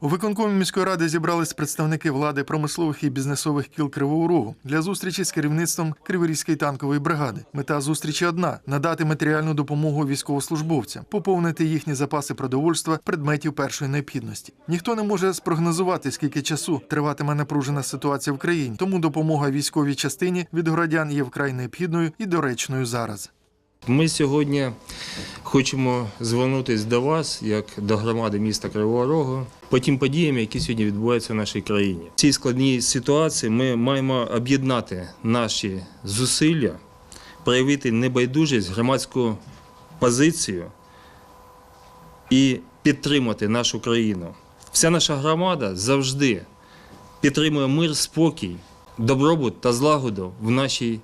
У виконкомі міської ради зібрались представники влади промислових і бізнесових кіл Кривого Рогу для зустрічі з керівництвом Криворізької танкової бригади. Мета зустрічі одна: надати матеріальну допомогу військовослужбовцям, поповнити їхні запаси продовольства, предметів першої необхідності. Ніхто не може спрогнозувати, скільки часу триватиме напружена ситуація в країні. Тому допомога військовій частині від городян є вкрай необхідною і доречною зараз. Ми сьогодні хочемо звернутися до вас, як до громади міста Кривого Рогу, по тим подіям, які сьогодні відбуваються в нашій країні. В цій складній ситуації ми маємо об'єднати наші зусилля, проявити небайдужість, громадську позицію і підтримати нашу країну. Вся наша громада завжди підтримує мир, спокій, добробут та злагоду в нашій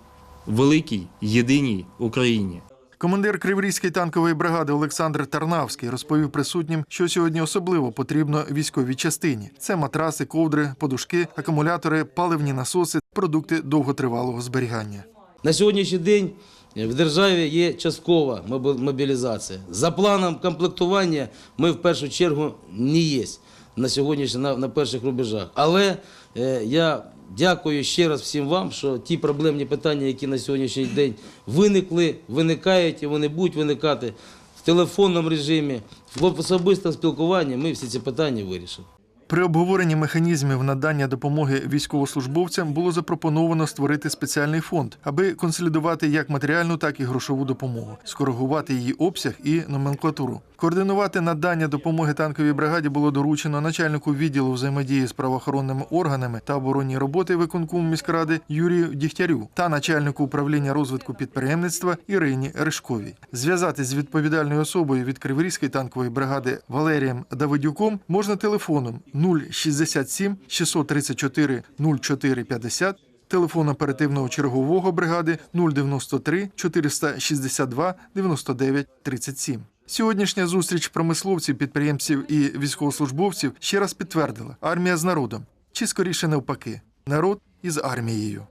великій єдиній Україні. Командир Криворізької танкової бригади Олександр Тарнавський розповів присутнім, що сьогодні особливо потрібно військовій частині: це матраси, ковдри, подушки, акумулятори, паливні насоси, продукти довготривалого зберігання. На сьогоднішній день в державі є часткова мобі- мобілізація. За планом комплектування ми в першу чергу не є на сьогоднішній на, на перших рубежах. Але е, я дякую ще раз всім вам, що ті проблемні питання, які на сьогоднішній день виникли, виникають і вони будуть виникати в телефонному режимі, в особистому спілкуванні, ми всі ці питання вирішимо. При обговоренні механізмів надання допомоги військовослужбовцям було запропоновано створити спеціальний фонд, аби консолідувати як матеріальну, так і грошову допомогу, скоригувати її обсяг і номенклатуру. Координувати надання допомоги танковій бригаді було доручено начальнику відділу взаємодії з правоохоронними органами та оборонні роботи виконкому міськради Юрію Дігтярю та начальнику управління розвитку підприємництва Ірині Ришковій. Зв'язатись з відповідальною особою від Криворізької танкової бригади Валерієм Давидюком можна телефоном 067 634 04 50 Телефон оперативного чергового бригади 093 462 99 37. Сьогоднішня зустріч промисловців, підприємців і військовослужбовців ще раз підтвердила. Армія з народом, чи скоріше навпаки, народ із армією.